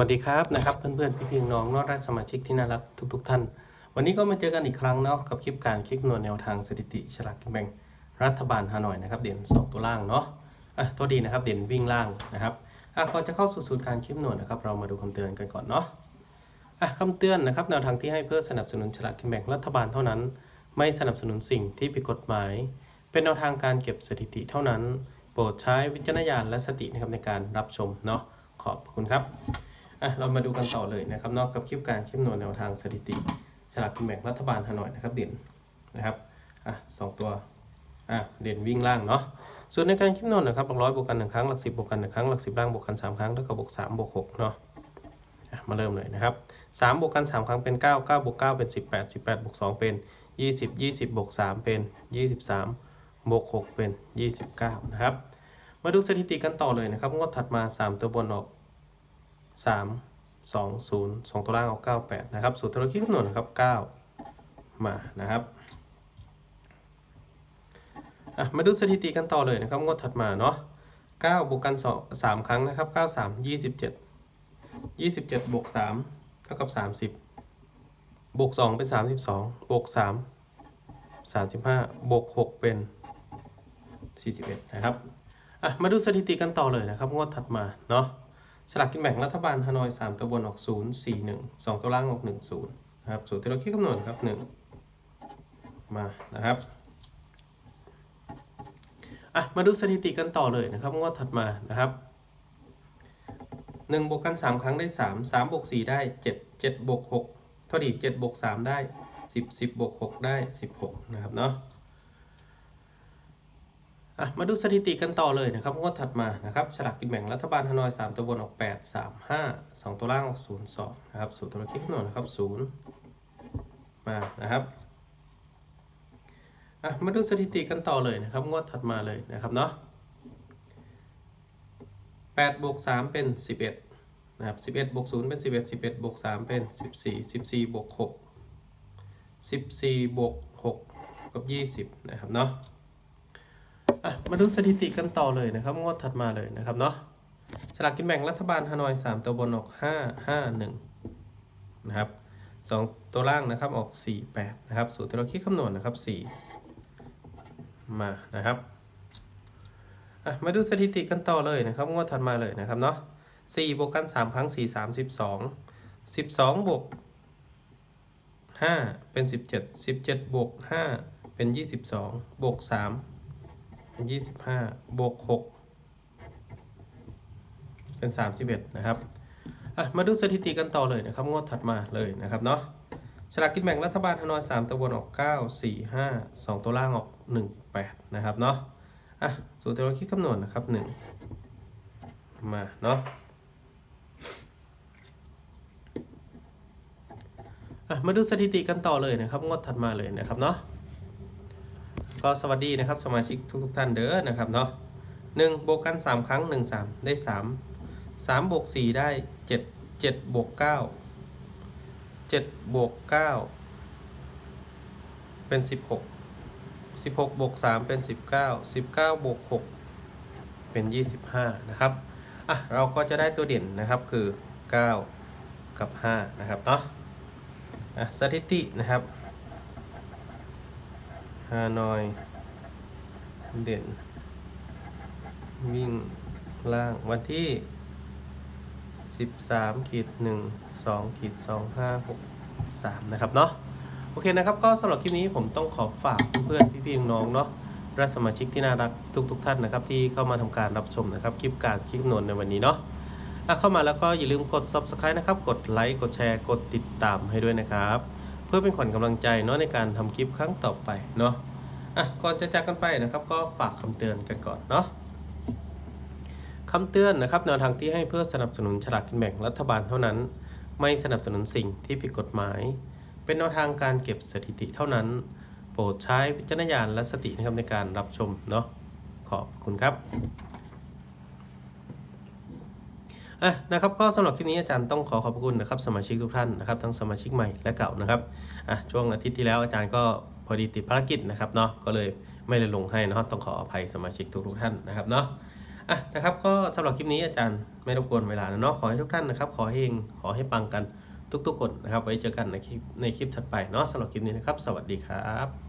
วัสดีครับนะครับเพื่อนๆพี่พี่น้องนอกราชสมาชิกที่น่ารักทุกๆท่าน วันนี้ก็มาเจอกันอีกครั้งเนาะกับคลิปการคลิกหน่วยแนวทางสถิติฉลากกินแบ่งรัฐบาลฮานอยนะครับเด่น 2 ตัวล่างเนาะอะตัวดีนะครับเด่นวิ่งล่างนะครับอะก่อนจะเข้าสู่สูตรการคลิปหน่วยนะครับเรามาดูคำเตือนกันก่อนเนาะอะคำเตือนนะครับแนวทางที่ให้เพื่อสนับสนุนฉลากกินแบ่งรัฐบาลเท่านั้น ไม่สนับสนุนสิ่งที่ผิดกฎหมาย เป็นแนวทางการเก็บสถิติเท่านั้น โปรดใช้วิจารณญาณและสตินะครับในการรับชมเนาะขอบคุณครับ อะเรามาดูกันต่อเลยนะครับนอกกับคลิปการคลิปหนวยแนวทางสถิติฉลากกินแบ่งรัฐบาลฮานอยนะครับเด่นนะครับอะสองตัวอะเด่นวิ่งล่างเนาะส่วนในการคลิปหน่วยนะครับหลักร้อยบวกกันหนึ่งครั้งหลักสิบบวกกันหนึ่งครั้งหลักสิบล่างบวกกันสามครั้งแล้วก็บวกสามบวกหกเนาะอะมาเริ่มเลยนะครับสามบวกกันสามครั้งเป็นเก้าเก้าบวกเก้าเป็นสิบแปดสิบแปดบวกสองเป็นยี่สิบยี่สิบบวกสามเป็นยี่สิบสามบวกหกเป็นยี่สิบเก้านะครับมาดูสถิติกันต่อเลยนะครับงวดถัดมาสามตัวบนออก สามสองศูนย์สองตัวล่างเอาเก้าแปดนะครับ สูตรธุรกิจคำนวณนะครับเก้ามานะครับอะมาดูสถิติกันต่อเลยนะครับงวดถัดมาเนาะเก้าบวกกันสองสามครั้งนะครับเก้าสามยี่สิบเจ็ดยี่สิบเจ็ดบวกสามเท่ากับสามสิบบวกสองเป็นสามสิบสองบวกสามสามสิบห้าบวกหกเป็นสี่สิบเอ็ดนะครับอะมาดูสถิติกันต่อเลยนะครับงวดถัดมาเนาะ ฉลากกินแบ่งรัฐบาลฮานอย 3 ตัวบนออก 0 4 1 2 ตัวล่างออก 1 0นะครับสูตรที่เราคิดคำนวณครับ 1 มานะครับอะมาดูสถิติกันต่อเลยนะครับงวดถัดมานะครับ1บวกกัน 3 ครั้งได้ 3 3บวก4ได้ 7 7บวก6เท่าดี7บวก3ได้ 10 10บวก6ได้ 16 นะครับเนาะ อะมาดูสถิติกันต่อเลยนะครับงวดถัดมานะครับฉลากกินแบ่งรัฐบาลฮานอย 3 ตัวบนออก 8 3 5 2 ตัวล่างออก0 2นะครับสูตรตัวคิดคำนวณนะครับ0มานะครับอะมาดูสถิติกันต่อเลยนะครับงวดถัดมาเลยนะครับเนาะ8บวก3เป็น 11นะครับ11บวก0เป็น 11 11บวก3เป็น 14 14บวก6 14บวก6กับ 20 นะครับเนาะ อะมาดูสถิติกันต่อเลยนะครับ งวดถัดมาเลยนะครับเนาะสลากกินแบ่งรัฐบาลฮานอย 3 ตัวบนออก5 5 1นะครับสองตัวล่างนะครับออก 4 8นะครับสูตรที่เราคิดคำนวณนะครับ 4 มานะครับอะมาดูสถิติกันต่อเลยนะครับ งวดถัดมาเลยนะครับเนาะ4บวกกัน 3 ครั้ง 4 3 12 12บวก5เป็น 17 17บวก5เป็น 22บวก3 ยี่สิบห้าบวกหกเป็นสามสิบเอ็ดนะครับอะมาดูสถิติกันต่อเลยนะครับ งวดถัดมาเลยนะครับเนาะฉลากกินแบ่งรัฐบาลฮานอยสามตัวบนออกเก้าสี่ห้าสองตัวล่างออกหนึ่งแปดนะครับเนาะอะสูตรที่เราคิดคำนวณนะครับหนึ่งมาเนาะอะมาดูสถิติกันต่อเลยนะครับ งวดถัดมาเลยนะครับเนาะ ก็สวัสดีนะครับสมาชิกทุกๆท่านเด้อนะครับเนาะหนึ่งบวกกันสามครั้งหนึ่งสามได้สามสามบวกสี่ได้เจ็ดเจ็ดบวกเก้าเจ็ดบวกเก้าเป็นสิบหกสิบหกบวกสามเป็นสิบเก้าสิบเก้าบวกหกเป็นยี่สิบห้านะครับอะเราก็จะได้ตัวเด่นนะครับคือเก้ากับห้านะครับเนาะอะสถิตินะครับ ฮานอย เด่น วิ่งล่างวันที่13ขีด1 2ขีด2 5 6 3นะครับเนาะโอเคนะครับก็สำหรับคลิปนี้ผมต้องขอฝากเพื่อนๆพี่ๆน้องๆเนาะและสมาชิกที่น่ารักทุกๆทท่านนะครับ ที่เข้ามาทำการรับชมนะครับ คลิปการคลิปนวลในวันนี้เนาะอะเข้ามาแล้วก็อย่าลืมกด subscribe นะครับ กดไลค์กดแชร์กดติดตามให้ด้วยนะครับ เพื่อเป็นขวัญกำลังใจเนาะในการทำคลิปครั้งต่อไปเนาะอะก่อนจะจากกันไปนะครับ ก็ฝากคำเตือนกันก่อนเนาะคำเตือนนะครับแนวทางที่ให้เพื่อสนับสนุนฉลากกินแบ่งรัฐบาลเท่านั้น ไม่สนับสนุนสิ่งที่ผิดกฎหมาย เป็นแนวทางการเก็บสถิติเท่านั้น โปรดใช้วิจารณญาณและสตินะครับในการรับชมเนาะขอบคุณครับ อะนะครับก็สำหรับคลิปนี้อาจารย์ต้องขอขอบคุณนะครับสมาชิกทุกท่านนะครับทั้งสมาชิกใหม่และเก่านะครับอะช่วงอาทิตย์ที่แล้วอาจารย์ก็พอดีติดภารกิจนะครับเนาะก็เลยไม่ได้ลงให้เนาะต้องขออภัยสมาชิกทุกๆท่านนะครับเนาะอะนะครับก็สำหรับคลิปนี้อาจารย์ไม่รบกวนเวลาแล้วเนาะขอให้ทุกท่านนะครับขอให้เฮงขอให้ปังกันทุกๆคนนะครับไว้เจอกันในคลิปในคลิปถัดไปเนาะสำหรับคลิปนี้นะครับ สวัสดีครับ